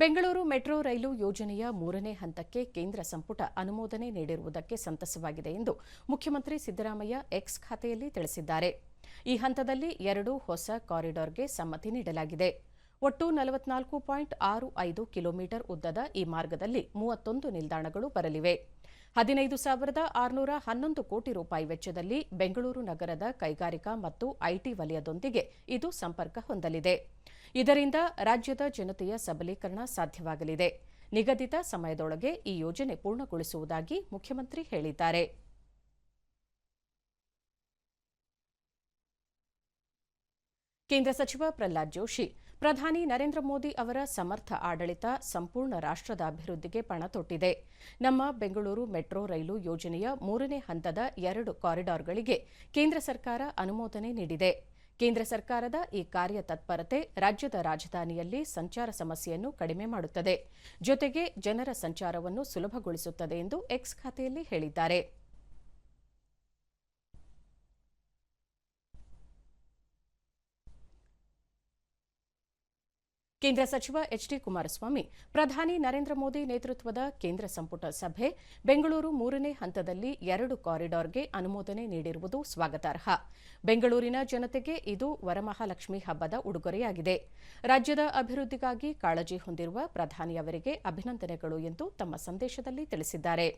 Bengaluru metro ರೈಲು ಯೋಜನೆಯ ಮೂರನೇ ಹಂತಕ್ಕೆ ಕೇಂದ್ರ ಸಂಪುಟ ಅನುಮೋದನೆ ನೀಡಿರುವುದಕ್ಕೆ ಸಂತಸವಾಗಿದೆ ಎಂದು ಮುಖ್ಯಮಂತ್ರಿ ಸಿದ್ದರಾಮಯ್ಯ ಎಕ್ಸ್ ಖಾತೆಯಲ್ಲಿ ತಿಳಿಸಿದ್ದಾರೆ. ಈ ಹಂತದಲ್ಲಿ ಎರಡು ಹೊಸ ಕಾರಿಡಾರ್ಗೆ ಸಮ್ಮತಿ ನೀಡಲಾಗಿದೆ. ಒಟ್ಟು ನಲವತ್ನಾಲ್ಕು ಪಾಯಿಂಟ್ ಆರು ಐದು ಕಿಲೋಮೀಟರ್ ಉದ್ದದ ಈ ಮಾರ್ಗದಲ್ಲಿ ಮೂವತ್ತೊಂದು ನಿಲ್ದಾಣಗಳು ಬರಲಿವೆ. ಹದಿನೈದು ಸಾವಿರದ ಆರುನೂರ ಹನ್ನೊಂದು ಕೋಟಿ ರೂಪಾಯಿ ವೆಚ್ಚದಲ್ಲಿ ಬೆಂಗಳೂರು ನಗರದ ಕೈಗಾರಿಕಾ ಮತ್ತು ಐಟಿ ವಲಯದೊಂದಿಗೆ ಇದು ಸಂಪರ್ಕ ಹೊಂದಲಿದೆ. ಇದರಿಂದ ರಾಜ್ಯದ ಜನತೆಯ ಸಬಲೀಕರಣ ಸಾಧ್ಯವಾಗಲಿದೆ. ನಿಗದಿತ ಸಮಯದೊಳಗೆ ಈ ಯೋಜನೆ ಪೂರ್ಣಗೊಳಿಸುವುದಾಗಿ ಮುಖ್ಯಮಂತ್ರಿ ಹೇಳಿದ್ದಾರೆ. ಕೇಂದ್ರ ಸಚಿವ ಪ್ರಹ್ಲಾದ್ ಜೋಶಿ, ಪ್ರಧಾನಿ ನರೇಂದ್ರ ಮೋದಿ ಅವರ ಸಮರ್ಥ ಆಡಳಿತ ಸಂಪೂರ್ಣ ರಾಷ್ಟ್ರದ ಅಭಿವೃದ್ಧಿಗೆ ಪಣ ತೊಟ್ಟಿದೆ. ನಮ್ಮ ಬೆಂಗಳೂರು ಮೆಟ್ರೋ ರೈಲು ಯೋಜನೆಯ ಮೂರನೇ ಹಂತದ ಎರಡು ಕಾರಿಡಾರ್ಗಳಿಗೆ ಕೇಂದ್ರ ಸರ್ಕಾರ ಅನುಮೋದನೆ ನೀಡಿದೆ. ಕೇಂದ್ರ ಸರ್ಕಾರದ ಈ ಕಾರ್ಯ ತತ್ಪರತೆ ರಾಜ್ಯದ ರಾಜಧಾನಿಯಲ್ಲಿ ಸಂಚಾರ ಸಮಸ್ಯೆಯನ್ನು ಕಡಿಮೆ ಮಾಡುತ್ತದೆ. ಜೊತೆಗೆ ಜನರ ಸಂಚಾರವನ್ನು ಸುಲಭಗೊಳಿಸುತ್ತದೆ ಎಂದು ಎಕ್ಸ್ ಖಾತೆಯಲ್ಲಿ ಹೇಳಿದ್ದಾರೆ. ಕೇಂದ್ರ ಸಚಿವ ಎಚ್ ಡಿ ಕುಮಾರಸ್ವಾಮಿ, ಪ್ರಧಾನಿ ನರೇಂದ್ರ ಮೋದಿ ನೇತೃತ್ವದ ಕೇಂದ್ರ ಸಂಪುಟ ಸಭೆ, ಬೆಂಗಳೂರು ಮೂರನೇ ಹಂತದಲ್ಲಿ ಎರಡು ಕಾರಿಡಾರ್ಗೆ ಅನುಮೋದನೆ ನೀಡಿರುವುದು ಸ್ವಾಗತಾರ್ಹ. ಬೆಂಗಳೂರಿನ ಜನತೆಗೆ ಇದು ವರಮಹಾಲಕ್ಷ್ಮಿ ಹಬ್ಬದ ಉಡುಗೊರೆಯಾಗಿದೆ. ರಾಜ್ಯದ ಅಭಿವೃದ್ಧಿಗಾಗಿ ಕಾಳಜಿ ಹೊಂದಿರುವ ಪ್ರಧಾನಿ ಅವರಿಗೆ ಅಭಿನಂದನೆಗಳು ಎಂದು ತಮ್ಮ ಸಂದೇಶದಲ್ಲಿ ತಿಳಿಸಿದ್ದಾರೆ.